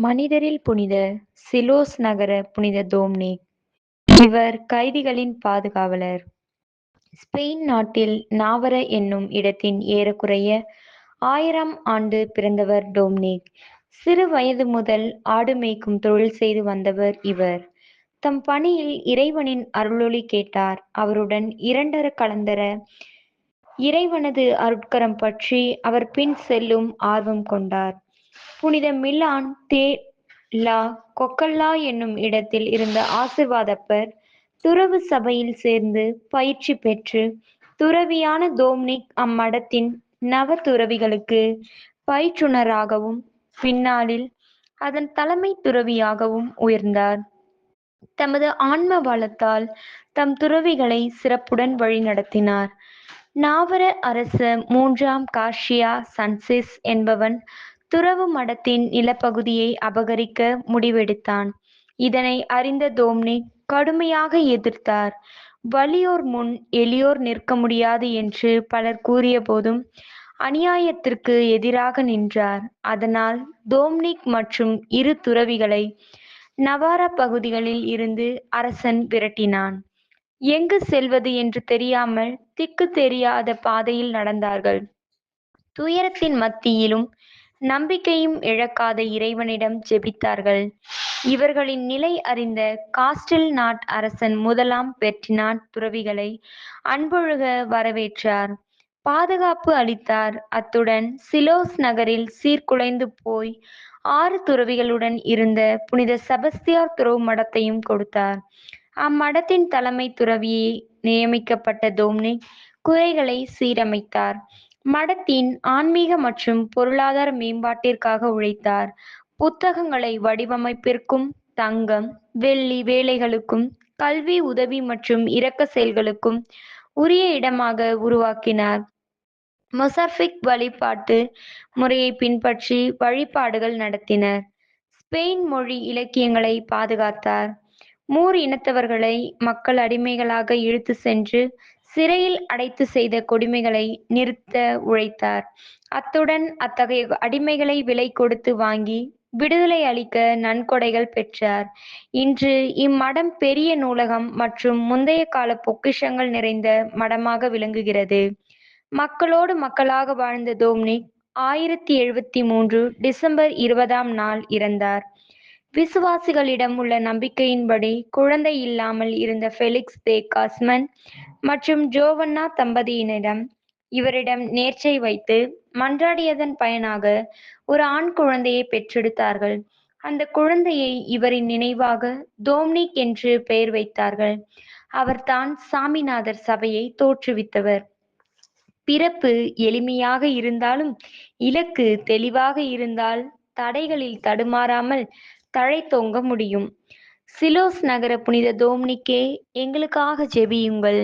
மனிதரில் புனித சிலோஸ் நகர புனித டோம்னிக் இவர் கைதிகளின் பாதுகாவலர். ஸ்பெயின் நாட்டில் நாவர என்னும் இடத்தின் ஏறக்குறைய ஆயிரம் ஆண்டு பிறந்தவர் டோம்னிக். சிறு வயது முதல் ஆடு மேய்க்கும் தொழில் செய்து வந்தவர் இவர். தம் பணியில் இறைவனின் அருளொளி கேட்டார். அவருடன் இரண்டர கலந்தர இறைவனது அருட்கரம் பற்றி அவர் பின் செல்லும் ஆர்வம் கொண்டார். புனித மிலான் தே லா கொக்கல்லா என்னும் இடத்தில் இருந்த ஆசீர்வாதப்பர் துறவு சபையில் சேர்ந்து பயிற்சி பெற்று துறவியான தோம்னிக் அம்மடத்தின் நவதுறவிகளுக்கு பயிற்றுனராகவும் பின்னாளில் அதன் தலைமை துறவியாகவும் உயர்ந்தார். தமது ஆன்ம வளத்தால் தம் துறவிகளை சிறப்புடன் வழிநடத்தினார். நாவர அரச மூன்றாம் காஷியா சன்செஸ் என்பவன் துறவு மடத்தின் நிலப்பகுதியை அபகரிக்க முடிவெடுத்தான். இதனை அறிந்த தோம்னி கடுமையாக எதிர்த்தார். வலியோர் முன் எளியோர் நிற்க முடியாது என்று பலர் கூறிய போதும் அநியாயத்திற்கு எதிராக நின்றார். அதனால் தோம்னிக் மற்றும் இரு துறவிகளை நவாரா பகுதிகளில் இருந்து அரசன் விரட்டினான். எங்கு செல்வது என்று தெரியாமல் திக்கு தெரியாத பாதையில் நடந்தார்கள். துயரத்தின் மத்தியிலும் நம்பிக்கையும் இழக்காத இறைவனிடம் ஜெபித்தார்கள். இவர்களின் நிலை அறிந்த காஸ்டில் நாட் அரசன் முதலாம் பெர்டினாட் துறவிகளை அன்பொழுக வரவேற்றார். பாதுகாப்பு அளித்தார். அத்துடன் சிலோஸ் நகரில் சீர்குலைந்து போய் ஆறு துறவிகளுடன் இருந்த புனித செபஸ்தியார் துறவு மடத்தையும் கொடுத்தார். அம்மடத்தின் தலைமை துறவியை நியமிக்கப்பட்ட டோம்னிக் குறைகளை சீரமைத்தார். மடத்தின் ஆன்மீக மற்றும் பொருளாதார மேம்பாட்டிற்காக உழைத்தார். புத்தகங்களை வடிவமைப்பிற்கும் தங்கம், வெள்ளி வேலைகளுக்கும் கல்வி உதவி மற்றும் இரக்க செயல்களுக்கும் உரிய இடமாக உருவாக்கினார். மொசார்பிக் வழிபாட்டு முறையை பின்பற்றி வழிபாடுகள் நடத்தினர். ஸ்பெயின் மொழி இலக்கியங்களை பாதுகாத்தார். மூர் இனத்தவர்களை மக்கள் அடிமைகளாக இழுத்துச் சென்று சிறையில் அடைத்து செய்த கொடுமைகளை நிறுத்த உழைத்தார். அத்துடன் அத்தகைய அடிமைகளை விலை கொடுத்து வாங்கி விடுதலை அளிக்க நன்கொடைகள் பெற்றார். இன்று இம்மடம் பெரிய நூலகம் மற்றும் முந்தைய கால பொக்கிஷங்கள் நிறைந்த மடமாக விளங்குகிறது. மக்களோடு மக்களாக வாழ்ந்த டோம்னிக் ஆயிரத்தி எழுபத்தி மூன்று டிசம்பர் இருபதாம் நாள் இறந்தார். விசுவாசிகளிடம் உள்ள நம்பிக்கையின்படி குழந்தை இல்லாமல் இருந்த ஃபெலிக்ஸ் தே காஸ்மன் மற்றும் ஜோவன்னா தம்பதியினிடம் இவரிடம் நேர்ச்சை வைத்து மன்றாடியதன் பயனாக ஒரு ஆண் குழந்தையை பெற்றெடுத்தார்கள். அந்த குழந்தையை இவரின் நினைவாக தோம்னிக் என்று பெயர் வைத்தார்கள். அவர்தான் சாமிநாதர் சபையை தோற்றுவித்தவர். பிறப்பு எளிமையாக இருந்தாலும் இலக்கு தெளிவாக இருந்தால் தடைகளில் தடுமாறாமல் தழைத்தோங்க முடியும். சிலோஸ் நகர புனித தோம்னிக்கே எங்களுக்காக ஜெபியுங்கள்.